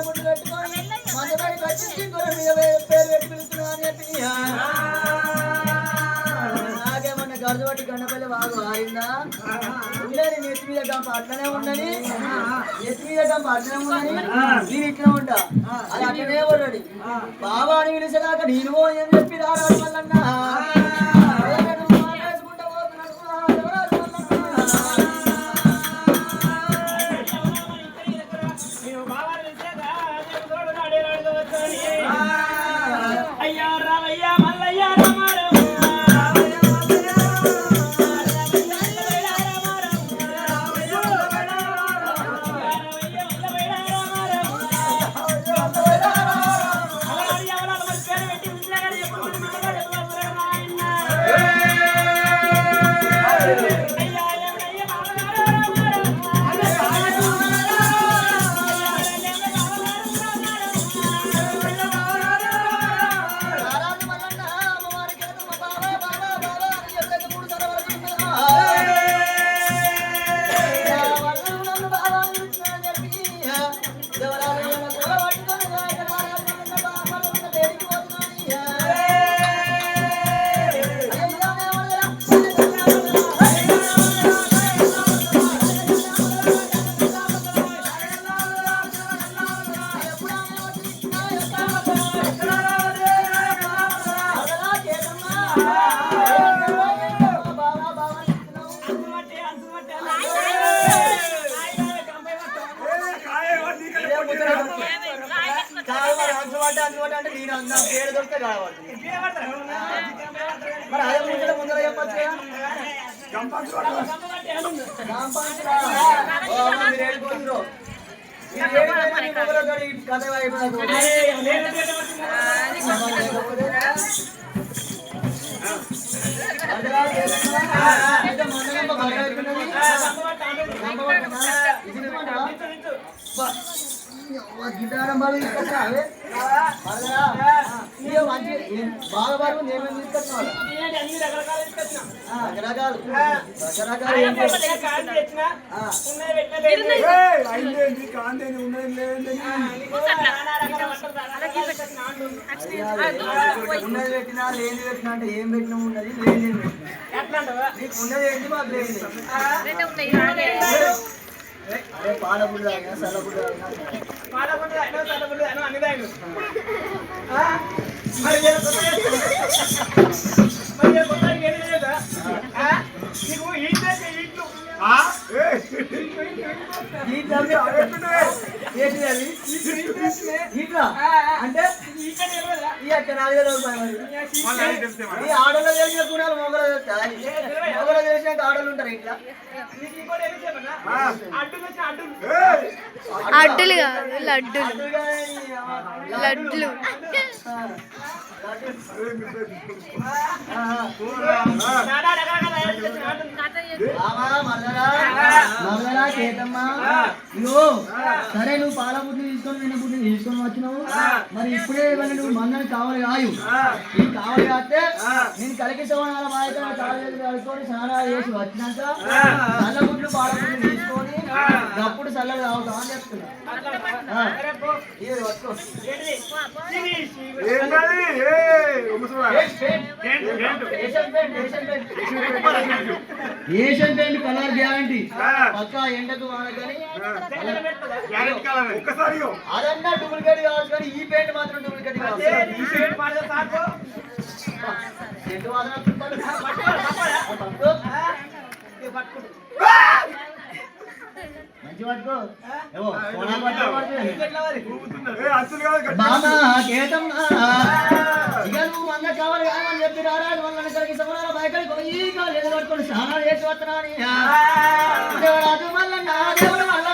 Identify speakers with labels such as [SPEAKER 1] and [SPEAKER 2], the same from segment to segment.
[SPEAKER 1] పెట్టుకొని మందబడి వచ్చి మీద పేరు పెట్టి పిలుస్తున్నావు అని చెప్పి నాకేమన్నా గర్జబట్టి గండపల్లి బాగు ఆరిందా ఉండని నెత్తి మీద గంప అట్లనే ఉండని నెత్తి మీద గంప అట్లనే ఉండని నేను ఇట్లా ఉంటా. అది అట్లనే ఉండని బాబా అని పిలిచేదాకా నేను ఏం చెప్పి రారాడు మరి అదే ముందర ముందర చెప్పచ్చు కథ అయిపోయింది గిటారం బాగా తీసుకొచ్చావే బాగా బాగా నేమేమి తీసుకొచ్చిన రకరకాలు రకరకాలు ఏం
[SPEAKER 2] ఉన్నది
[SPEAKER 1] పెట్టినా లేని పెట్టినా అంటే ఏం పెట్టినా ఉన్నది లేని పెట్టినా ఉన్నది ఏంటి మాకు లేని అంటే ఈ అక్క నాలుగు ఆడలో తెలిసిన గుణాలు మొగలు తెలుస్తాయి మొగలు తెలిసినాక ఆడలు ఉంటారు ఇట్లా?
[SPEAKER 3] అడ్డులు కాదు లడ్డులు. లడ్లు
[SPEAKER 1] సరే నువ్వు పాల బుద్ధి తీసుకొని నిన్న బుద్ధి తీసుకొని వచ్చినావు మరి ఇప్పుడే ఇవ్వండి నువ్వు మందని కావాలి కాయు నీకు కావాలి కాస్తే నేను కలికి సవనాల బాధ్యత కాలేజీ కలుపుకొని స్నానాలు చేసి వచ్చినాక చల్ల గుడ్లు పాల తీసుకొని అప్పుడు చల్లగా తాగుతాం అని చెప్తున్నా. Asian paint, colour guarantee. పక్కా ఎండకు వానకని
[SPEAKER 2] గ్యారెంటీ కావాలి ఒక్కసారి.
[SPEAKER 1] అదన్నా డూప్లికేట్ కావచ్చు కానీ ఈ పెయింట్ మాత్రం డూప్లికేట్ కావచ్చు వంద కావాలి కాదని చెప్పి రారాడు వాళ్ళని ఇక్కడికి సమరాల బయటకి పోయి కాళ్ళు ఎదురు పట్టుకొని స్నానాలు చేసి వస్తున్నాని దేవుడు అది మల్లన్న దేవుడు మల్లన్న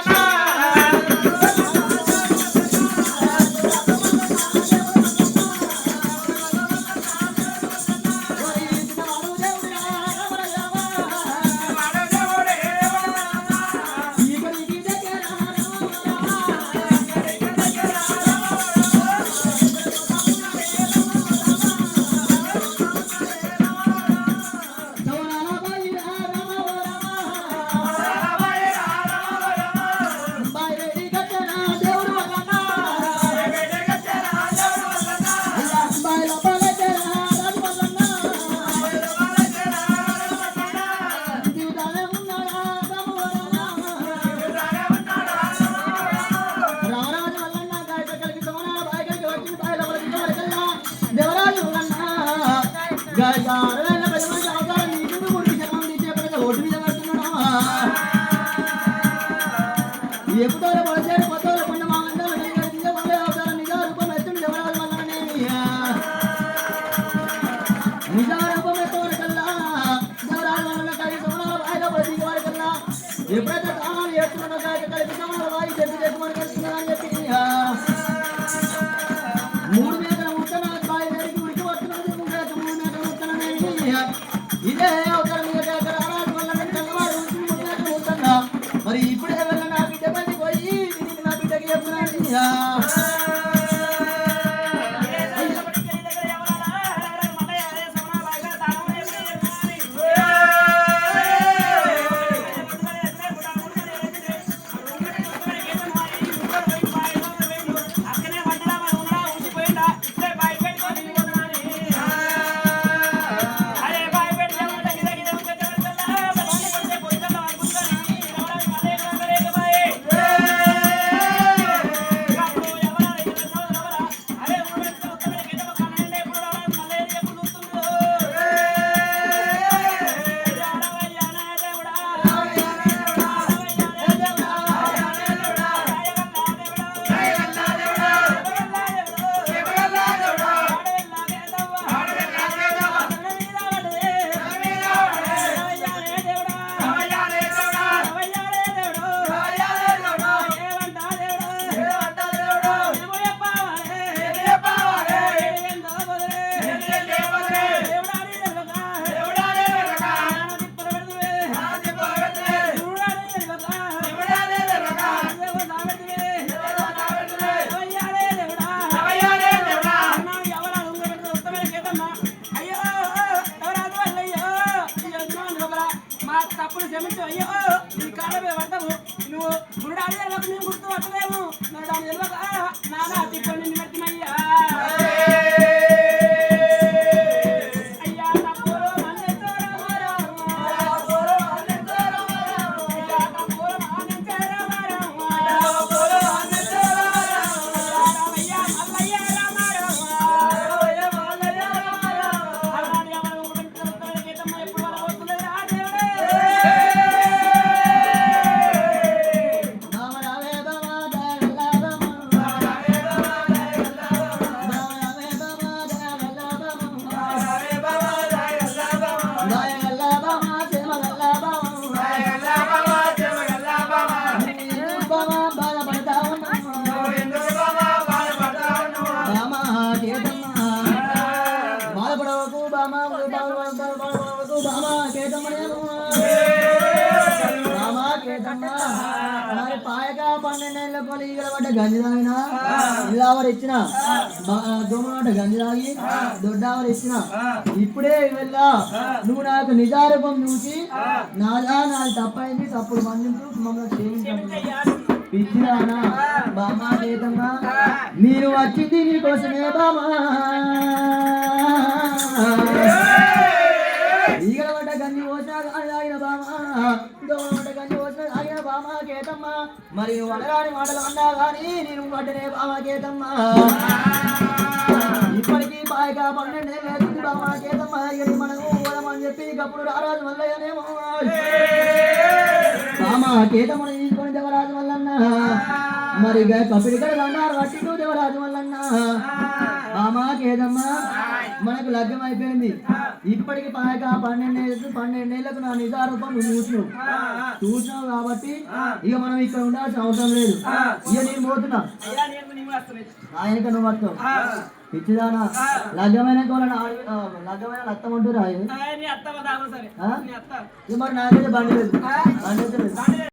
[SPEAKER 3] 야. మరి పాయక పన్నెండేళ్ళ కొని ఈగల పడ్డ గంజి తాగిన? ఇలావరు ఇచ్చిన? దొమ్మట గంజి తాగి దొడ్డావరు ఇచ్చిన? ఇప్పుడే వెళ్ళ నువ్వు నాకు నిజారూపం చూసి నాదా నాది తప్పైంది తప్పుడు మన్నింపు మమ్మల్ని క్షమించండి. పిచ్చిదానా బామా కేతమ్మ నేను వచ్చింది నీకోసమే బామా ఈగల పడ్డ గంజి పోసినా కానీ బామా మరి అనరాని మాటలు అన్నా కానీ నేను పడ్డనే బామా కేతమ్మ ఇప్పటికీ బాయిగా పన్నెండు లేకుంది బామా కేతమ్మ ఇది మనము చెప్పి కప్పుడు రారాజు మల్లయ్యనేమో బామా కేతమ్మని తీసుకొని దేవరాజు మల్లన్న మరి కపిడికడ అన్నారు అట్టి దేవరాజు మల్లన్న బామా కేదమ్మ మనకు లగ్నం అయిపోయింది ఇప్పటికి పాయక పన్నెండేళ్ళు పన్నెండేళ్ళకు నా నిజారూపం నువ్వు చూసినావు. చూసినావు కాబట్టి ఇక మనం ఇక్కడ ఉండాల్సిన అవసరం లేదు. ఇక నేను పోతున్నా. ఆయనక నువ్వు వస్తావు. పిచ్చిదానా. లగ్గమైన లగ్గమైన రాయి
[SPEAKER 1] అత్త
[SPEAKER 3] ఇక మరి నాకైతే బండి లేదు.